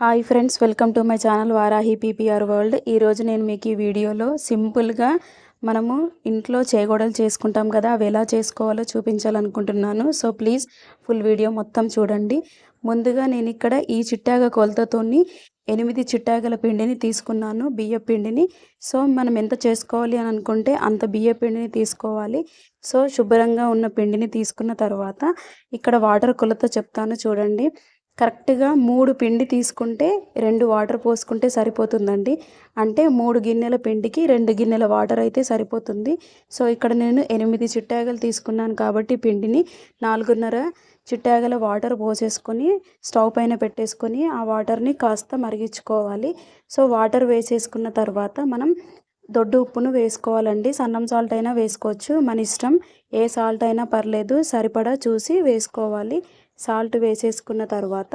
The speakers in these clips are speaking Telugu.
Hi friends welcome to my channel Varahi PPR world ఈరోజు నేను మీకు ఈ వీడియోలో సింపుల్గా మనము ఇంట్లో చేగోడలు చేసుకుంటాం కదా అవి ఎలా చేసుకోవాలో చూపించాలనుకుంటున్నాను. సో ప్లీజ్ ఫుల్ వీడియో మొత్తం చూడండి. ముందుగా నేను ఇక్కడ ఈ చిట్టాగ కొలతతోని ఎనిమిది చిట్టాగల పిండిని తీసుకున్నాను బియ్య పిండిని. సో మనం ఎంత చేసుకోవాలి అని అనుకుంటే అంత బియ్య పిండిని తీసుకోవాలి. సో శుభ్రంగా ఉన్న పిండిని తీసుకున్న తర్వాత ఇక్కడ వాటర్ కొలత చెప్తాను చూడండి. కరెక్ట్గా మూడు పిండి తీసుకుంటే రెండు వాటర్ పోసుకుంటే సరిపోతుందండి. అంటే మూడు గిన్నెల పిండికి రెండు గిన్నెల వాటర్ అయితే సరిపోతుంది. సో ఇక్కడ నేను ఎనిమిది చిట్టాగలు తీసుకున్నాను కాబట్టి పిండిని నాలుగున్నర చిట్టాగల వాటర్ పోసేసుకొని స్టవ్ పైన పెట్టేసుకొని ఆ వాటర్ని కాస్త మరిగించుకోవాలి. సో వాటర్ వేసేసుకున్న తర్వాత మనం దొడ్డు ఉప్పును వేసుకోవాలండి. సన్నం సాల్ట్ అయినా వేసుకోవచ్చు. మన ఇష్టం ఏ సాల్ట్ అయినా పర్లేదు. సరిపడా చూసి వేసుకోవాలి. సాల్ట్ వేసేసుకున్న తర్వాత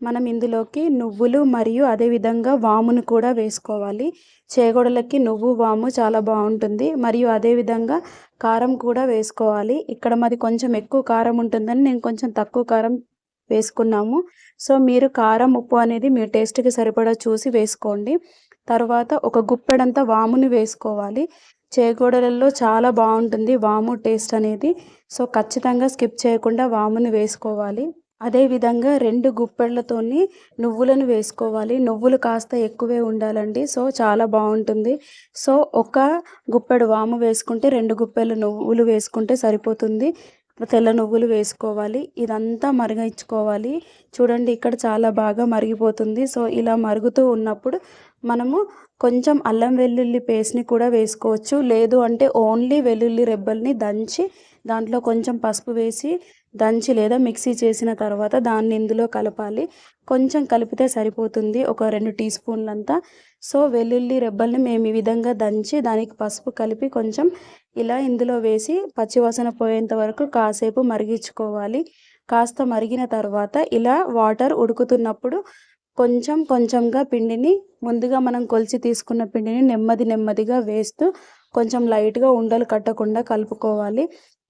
మనం ఇందులోకి నువ్వులు మరియు అదేవిధంగా వామును కూడా వేసుకోవాలి. చేగొడలకి నువ్వు వాము చాలా బాగుంటుంది. మరియు అదేవిధంగా కారం కూడా వేసుకోవాలి. ఇక్కడ మాది కొంచెం ఎక్కువ కారం ఉంటుందని నేను కొంచెం తక్కువ కారం వేసుకున్నాము. సో మీరు కారం ఉప్పు అనేది మీ టేస్ట్కి సరిపడా చూసి వేసుకోండి. తర్వాత ఒక గుప్పెడంతా వాముని వేసుకోవాలి. చేగోడలలో చాలా బాగుంటుంది వాము టేస్ట్ అనేది. సో ఖచ్చితంగా స్కిప్ చేయకుండా వాముని వేసుకోవాలి. అదేవిధంగా రెండు గుప్పెళ్ళతోని నువ్వులను వేసుకోవాలి. నువ్వులు కాస్త ఎక్కువే ఉండాలండి. సో చాలా బాగుంటుంది. సో ఒక గుప్పెడు వాము వేసుకుంటే రెండు గుప్పెలు నువ్వులు వేసుకుంటే సరిపోతుంది. తెల్ల నువ్వులు వేసుకోవాలి. ఇదంతా మరిగించుకోవాలి. చూడండి ఇక్కడ చాలా బాగా మరిగిపోతుంది. సో ఇలా మరుగుతూ ఉన్నప్పుడు మనము కొంచెం అల్లం వెల్లుల్లి పేస్ట్ని కూడా వేసుకోవచ్చు. లేదు అంటే ఓన్లీ వెల్లుల్లి రెబ్బల్ని దంచి దాంట్లో కొంచెం పసుపు వేసి దంచి లేదా మిక్సీ చేసిన తర్వాత దాన్ని ఇందులో కలపాలి. కొంచెం కలిపితే సరిపోతుంది. ఒక రెండు టీ స్పూన్లంతా సో వెల్లుల్లి రెబ్బల్ని మేము ఈ విధంగా దంచి దానికి పసుపు కలిపి కొంచెం ఇలా ఇందులో వేసి పచ్చివాసన పోయేంత వరకు కాసేపు మరిగించుకోవాలి. కాస్త మరిగిన తర్వాత ఇలా వాటర్ ఉడుకుతున్నప్పుడు కొంచెం కొంచెంగా పిండిని ముందుగా మనం కొలిచి తీసుకున్న పిండిని నెమ్మది నెమ్మదిగా వేస్తూ కొంచెం లైట్గా ఉండలు కట్టకుండా కలుపుకోవాలి.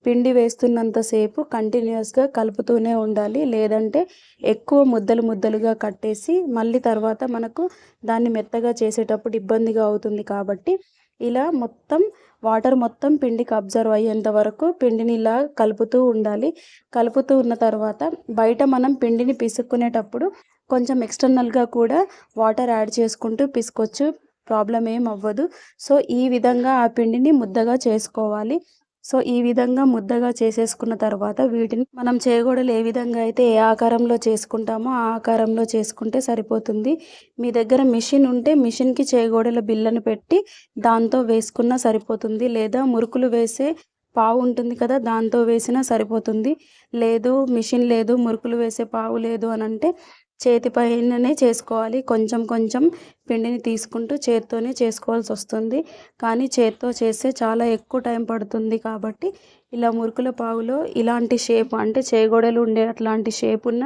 పిండి వేస్తున్నంతసేపు కంటిన్యూస్గా కలుపుతూనే ఉండాలి. లేదంటే ఎక్కువ ముద్దలు ముద్దలుగా కట్టేసి మళ్ళీ తర్వాత మనకు దాన్ని మెత్తగా చేసేటప్పుడు ఇబ్బందిగా అవుతుంది కాబట్టి ఇలా మొత్తం వాటర్ మొత్తం పిండికి అబ్జర్వ్ అయ్యేంత వరకు పిండిని ఇలా కలుపుతూ ఉండాలి. కలుపుతూ ఉన్న తర్వాత బయట మనం పిండిని పిసుక్కునేటప్పుడు కొంచెం ఎక్స్టర్నల్గా కూడా వాటర్ యాడ్ చేసుకుంటూ పిసుకోవచ్చు ప్రాబ్లం ఏం అవ్వదు. సో ఈ విధంగా ఆ పిండిని ముద్దగా చేసుకోవాలి. సో ఈ విధంగా ముద్దగా చేసేసుకున్న తర్వాత వీటిని మనం చేయగూడలు ఏ విధంగా అయితే ఏ ఆకారంలో చేసుకుంటామో ఆ ఆకారంలో చేసుకుంటే సరిపోతుంది. మీ దగ్గర మిషన్ ఉంటే మిషన్కి చేయగూడల బిల్లను పెట్టి దాంతో వేసుకున్నా సరిపోతుంది. లేదా మురుకులు వేసే పావు ఉంటుంది కదా దాంతో వేసినా సరిపోతుంది. లేదు మిషన్ లేదు మురుకులు వేసే పావు లేదు అని అంటే చేతి పైననే చేసుకోవాలి. కొంచెం కొంచెం పిండిని తీసుకుంటూ చేత్తోనే చేసుకోవాల్సి వస్తుంది. కానీ చేత్తో చేస్తే చాలా ఎక్కువ టైం పడుతుంది కాబట్టి ఇలా మురుకుల పావులో ఇలాంటి షేప్ అంటే చేగోడలు ఉండే అట్లాంటి షేప్ ఉన్న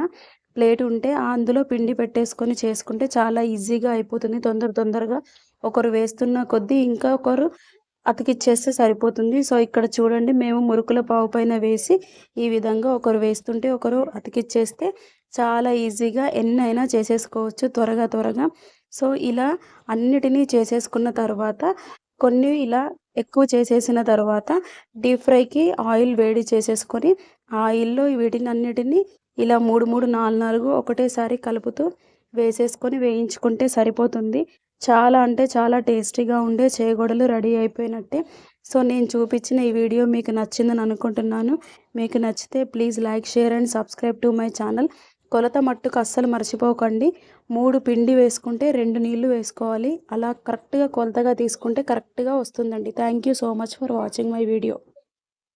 ప్లేట్ ఉంటే అందులో పిండి పెట్టేసుకొని చేసుకుంటే చాలా ఈజీగా అయిపోతుంది. తొందర తొందరగా ఒకరు వేస్తున్న కొద్దీ ఇంకా ఒకరు అతికిచ్చేస్తే సరిపోతుంది. సో ఇక్కడ చూడండి మేము మురుకుల పావు పైన వేసి ఈ విధంగా ఒకరు వేస్తుంటే ఒకరు అతికిచ్చేస్తే చాలా ఈజీగా ఎన్నైనా చేసేసుకోవచ్చు త్వరగా త్వరగా. సో ఇలా అన్నిటినీ చేసేసుకున్న తర్వాత కొన్ని ఇలా ఎక్కువ చేసేసిన తర్వాత డీప్ ఫ్రైకి ఆయిల్ వేడి చేసేసుకొని ఆయిల్లో వీటిని అన్నిటినీ ఇలా మూడు మూడు నాలుగు నాలుగు ఒకటేసారి కలుపుతూ వేసేసుకొని వేయించుకుంటే సరిపోతుంది. చాలా అంటే చాలా టేస్టీగా ఉండే చేగొడలు రెడీ అయిపోయినట్టే. సో నేను చూపించిన ఈ వీడియో మీకు నచ్చిందని అనుకుంటున్నాను. మీకు నచ్చితే please like share and subscribe to my channel. కొలత మట్టుకు అస్సలు మర్చిపోకండి. మూడు పిండి వేసుకుంటే రెండు నీళ్ళు వేసుకోవాలి. అలా కరెక్ట్గా కొలతగా తీసుకుంటే కరెక్ట్గా వస్తుందండి. Thank you so much for watching my video.